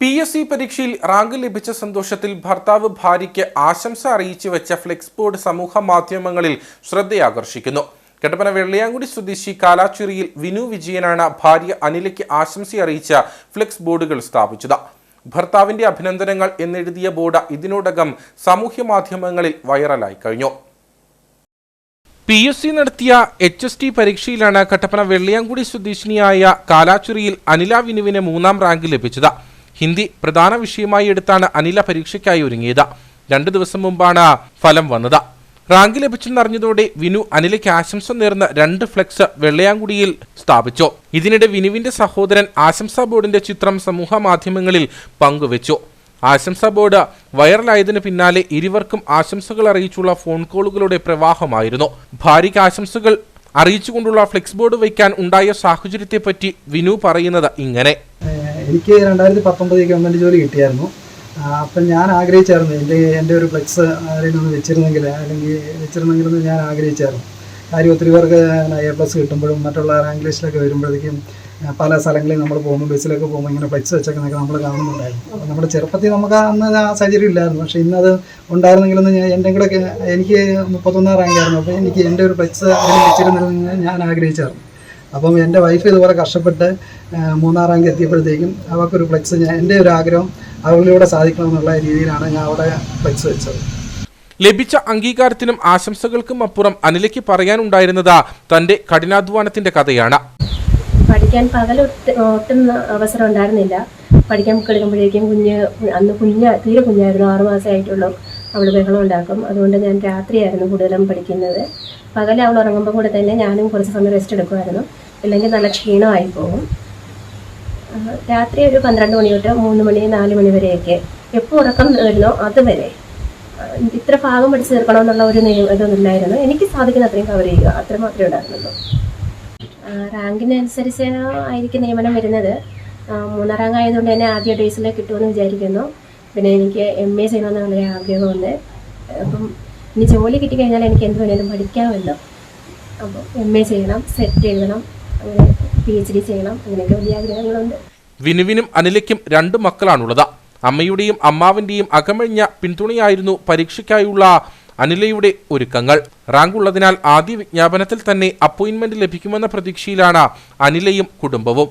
P S C പരീക്ഷയിൽ rank ലഭിച്ച സന്തോഷത്തിൽ ഭർത്താവ് ഭാര്യയ്ക്ക് ആശംസ അറിയിച്ചു വെച്ച ഫ്ലെക്സ് ബോർഡ് സമൂഹ മാധ്യമങ്ങളിൽ ശ്രദ്ധയാകർഷിക്കുന്നു. കട്ടപ്പന വെള്ളിയാങ്കുടി സ്വദേശി കാലാച്ചിറിയിൽ വിനു വിജയനാണ് ഭാര്യ അനിലയ്ക്ക് ആശംസ അറിയിച്ച ഫ്ലെക്സ് ബോർഡുകൾ സ്ഥാപിച്ചത്. ഭർത്താവിന്റെ അഭിനന്ദനങ്ങൾ എന്നെഴുതിയ ബോർഡ് ഇതിനോടകം സാമൂഹ്യ മാധ്യമങ്ങളിൽ വൈറലായി കഴിഞ്ഞു. പി എസ് സി നടത്തിയ എച്ച് എസ് ടി പരീക്ഷയിലാണ് കട്ടപ്പന വെള്ളിയാങ്കുടി സ്വദേശിനിയായ കാലാച്ചുറിയിൽ അനില വിനുവിന് മൂന്നാം റാങ്ക് ലഭിച്ചത്. ഹിന്ദി പ്രധാന വിഷയമായി എടുത്താണ് അനില പരീക്ഷയ്ക്കായി ഒരുങ്ങിയത്. രണ്ടു ദിവസം മുമ്പാണ് ഫലം വന്നത്. റാങ്ക് ലഭിച്ചെന്നറിഞ്ഞതോടെ വിനു അനിലയ്ക്ക് ആശംസ നേർന്ന രണ്ട് ഫ്ലെക്സ് വെള്ളയാങ്കുടിയിൽ സ്ഥാപിച്ചു. ഇതിനിടെ വിനുവിന്റെ സഹോദരൻ ആശംസാ ബോർഡിന്റെ ചിത്രം സമൂഹ മാധ്യമങ്ങളിൽ പങ്കുവച്ചു. ആശംസാ ബോർഡ് വൈറലായതിനു പിന്നാലെ ഇരുവർക്കും ആശംസകൾ അറിയിച്ചുള്ള ഫോൺ കോളുകളുടെ പ്രവാഹമായിരുന്നു. ഭാര്യയ്ക്ക് ആശംസകൾ അറിയിച്ചുകൊണ്ടുള്ള ഫ്ലെക്സ് ബോർഡ് വയ്ക്കാൻ ഉണ്ടായ സാഹചര്യത്തെപ്പറ്റി വിനു പറയുന്നത് ഇങ്ങനെ. എനിക്ക് രണ്ടായിരത്തി പത്തൊമ്പതിൽ ഗവൺമെന്റ് ജോലി കിട്ടിയായിരുന്നു. അപ്പം ഞാൻ ആഗ്രഹിച്ചായിരുന്നു. എന്റെ എന്റെ ഒരു ഫ്ലെക്സ് ആരെങ്കിലും ഒന്ന് വെച്ചിരുന്നെങ്കിൽ അല്ലെങ്കിൽ വെച്ചിരുന്നെങ്കിലെന്ന് ഞാൻ ആഗ്രഹിച്ചായിരുന്നു. കാര്യം ഒത്തിരി പേർക്ക് എ പ്ലസ് കിട്ടുമ്പോഴും മറ്റുള്ള റാങ്ക് ലിസ്റ്റിലൊക്കെ വരുമ്പോഴത്തേക്കും പല സ്ഥലങ്ങളിൽ നമ്മൾ പോകുമ്പോൾ ബസ്സിലൊക്കെ പോകുമ്പോൾ ഇങ്ങനെ ഫ്ലെക്സ് വെച്ചൊക്കെ നമ്മൾ കാണുന്നുണ്ടായിരുന്നു. അപ്പോൾ നമ്മുടെ ചെറുപ്പത്തിൽ നമുക്ക് അന്ന് ആ സാഹചര്യം ഇല്ലായിരുന്നു. പക്ഷേ ഇന്നത് ഉണ്ടായിരുന്നെങ്കിലെന്ന് ഞാൻ എന്റെ കൂടെ എനിക്ക് മുപ്പത്തൊന്നാം റാങ്കായിരുന്നു അപ്പോൾ എനിക്ക് എന്റെ ഒരു ഫ്ലെക്സ് വെച്ചിരുന്നിരുന്നെങ്കിൽ ഞാൻ ആഗ്രഹിച്ചായിരുന്നു. അപ്പം എന്റെ വൈഫ് ഇതുപോലെ കഷ്ടപ്പെട്ട് മൂന്നാം റാങ്ക് എത്തിയപ്പോഴത്തേക്കും അവർക്കൊരു ഫ്ലെക്സ് ഞാൻ എന്റെ ഒരു ആഗ്രഹം അവളിലൂടെ സാധിക്കണമെന്നുള്ള രീതിയിലാണ് ഞാൻ അവിടെ ഫ്ലെക്സ് വെച്ചത്. ലഭിച്ച അംഗീകാരത്തിനും ആശംസകൾക്കും അപ്പുറം അനിലയ്ക്ക് പറയാനുണ്ടായിരുന്നത് തന്റെ കഠിനാധ്വാനത്തിന്റെ കഥയാണ്. പഠിക്കാൻ പകൽ ഒട്ടും അവസരം ഉണ്ടായിരുന്നില്ല. പഠിക്കാൻ കളിക്കുമ്പോഴേക്കും കുഞ്ഞ് അന്ന് കുഞ്ഞ തീരെ കുഞ്ഞായിരുന്നു ആറു മാസമായിട്ടുള്ളൂ അവൾ ബഹളം ഉണ്ടാക്കും. അതുകൊണ്ട് ഞാൻ രാത്രിയായിരുന്നു കൂടുതലും പഠിക്കുന്നത്. പകൽ അവൾ ഉറങ്ങുമ്പോൾ കൂടെ തന്നെ ഞാനും കുറച്ച് സമയം റെസ്റ്റ് എടുക്കുമായിരുന്നു. ഇല്ലെങ്കിൽ നല്ല ക്ഷീണമായി പോകും. രാത്രി ഒരു പന്ത്രണ്ട് മണി തൊട്ട് മൂന്ന് മണി നാല് മണി വരെയൊക്കെ എപ്പോൾ ഉറക്കം വരുന്നോ അതുവരെ. ഇത്ര ഭാഗം പഠിച്ചു തീർക്കണമെന്നുള്ള ഒരു നിയമം ഇതൊന്നുമില്ലായിരുന്നു. എനിക്ക് സാധിക്കുന്ന അത്രയും കവർ ചെയ്യുക അത്ര മാത്രമേ ഉണ്ടായിരുന്നുള്ളൂ റാങ്കിനനുസരിച്ച് ആയിരിക്കും നിയമനം വരുന്നത്. മൂന്നാം റാങ്ക് ആയതുകൊണ്ട് തന്നെ ആദ്യ ഡേയ്സിൽ കിട്ടുമെന്ന് വിചാരിക്കുന്നു. പിന്നെ എനിക്ക് എം എ ചെയ്യണമെന്ന് വളരെ ആഗ്രഹമുണ്ട് അപ്പം ഇനി ജോലി കിട്ടിക്കഴിഞ്ഞാൽ എനിക്ക് എന്ത് വേണേലും പഠിക്കാമല്ലോ. അപ്പോൾ എം എ ചെയ്യണം സെറ്റ് എഴുതണം അങ്ങനെ പി എച്ച് ഡി ചെയ്യണം അങ്ങനെയൊക്കെ വലിയ ആഗ്രഹങ്ങളുണ്ട്. വിനുവിനും അനിലയ്ക്കും രണ്ട് മക്കളാണുള്ളത്. അമ്മയുടെയും അമ്മാവിന്റെയും അകമഴിഞ്ഞ പിന്തുണയായിരുന്നു പരീക്ഷയ്ക്കായുള്ള അനിലയുടെ ഒരുക്കങ്ങൾ. റാങ്ക് ഉള്ളതിനാൽ ആദ്യ വിജ്ഞാപനത്തിൽ തന്നെ അപ്പോയിന്റ്മെന്റ് ലഭിക്കുമെന്ന പ്രതീക്ഷയിലാണ് അനിലയും കുടുംബവും.